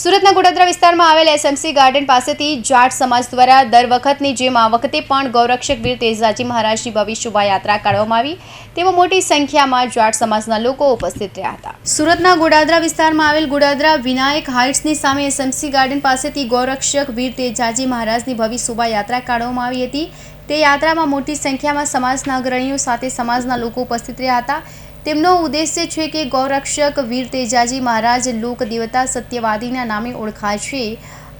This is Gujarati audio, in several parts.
સુરતના ગોડાદરા વિસ્તારમાં આવેલ એસએમસી ગાર્ડન પાસેથી જાટ સમાજ દ્વારા દર વખતની જેમ આ વખતે પણ ગૌરક્ષક વીર તેજાજી મહારાજની ભવ્ય શોભાયાત્રા કાઢવામાં આવી. તેમાં મોટી સંખ્યામાં જાટ સમાજના લોકો ઉપસ્થિત રહ્યા હતા. સુરતના ગોડાદરા વિસ્તારમાં આવેલ ગોડાદરા વિનાયક હાઇટ્સની સામે એસએમસી ગાર્ડન પાસેથી ગૌરક્ષક વીર તેજાજી મહારાજની ભવ્ય શોભાયાત્રા કાઢવામાં આવી હતી. તે યાત્રામાં મોટી સંખ્યામાં સમાજના અગ્રણીઓ સાથે સમાજના લોકો ઉપસ્થિત રહ્યા હતા. તેમનો ઉદ્દેશ્ય છે કે ગૌરક્ષક વીર તેજાજી મહારાજ લોક દેવતા સત્યવાદીના નામે ઓળખાય છે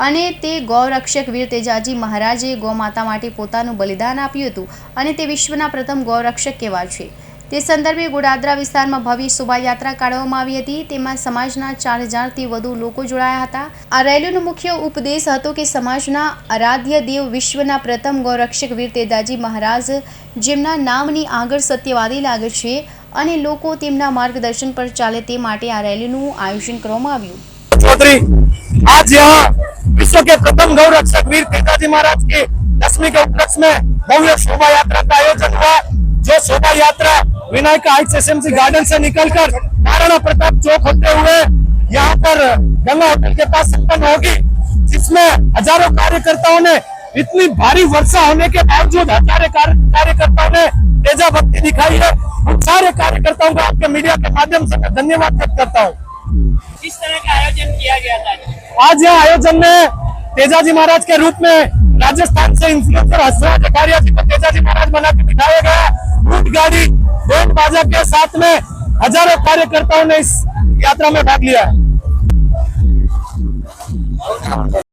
અને તે ગૌરક્ષક વીર તેજાજી મહારાજે ગૌમાતા માટે પોતાનું બલિદાન આપ્યું હતું અને તે વિશ્વના પ્રથમ ગૌરક્ષક કહેવાય છે. તે સંદર્ભે ગોડાદરા વિસ્તારમાં ભવ્ય શોભાયાત્રા કાઢવામાં આવી હતી. તેમાં સમાજના ચાર હજારથી વધુ લોકો જોડાયા હતા. આ રેલીનો મુખ્ય ઉપદેશ હતો કે સમાજના આરાધ્ય દેવ વિશ્વના પ્રથમ ગૌરક્ષક વીર તેજાજી મહારાજ, જેમના નામની આગળ સત્યવાદી લાગે છે અને લોકો તેમના માર્ગદર્શન પર ચાલે તે માટે આ રેલીનું આયોજન કરવામાં આવ્યું चौधरी आज यहाँ विश्व के प्रथम गौ रक्षक वीर पिताजी महाराज की दसवीं के उपलक्ष्य में भव्य शोभा यात्रा का आयोजन हुआ जो शोभा यात्रा विनायक हाइट्स एसएमसी गार्डन से निकलकर महाराणा प्रताप चौक होते हुए यहाँ पर गंगा होटल के पास संपन्न होगी जिसमें हजारों कार्यकर्ताओं ने इतनी भारी वर्षा होने के बावजूद हजारों कार्य- कार्यकर्ताओं ने तेजा भक्ति दिखाई है उन सारे कार्यकर्ताओं को आपके मीडिया के माध्यम से मैं धन्यवाद व्यक्त करता हूँ। किस तरह का आयोजन किया गया था? आज यह आयोजन में तेजाजी महाराज के रूप में राजस्थान से इन्फ्लुएंसर हसराज अकारिया जी को तेजाजी महाराज बना के दिखाया गया। ऊँट गाड़ी बैंड बाजा के साथ में हज़ारों कार्यकर्ताओं ने इस यात्रा में भाग लिया। है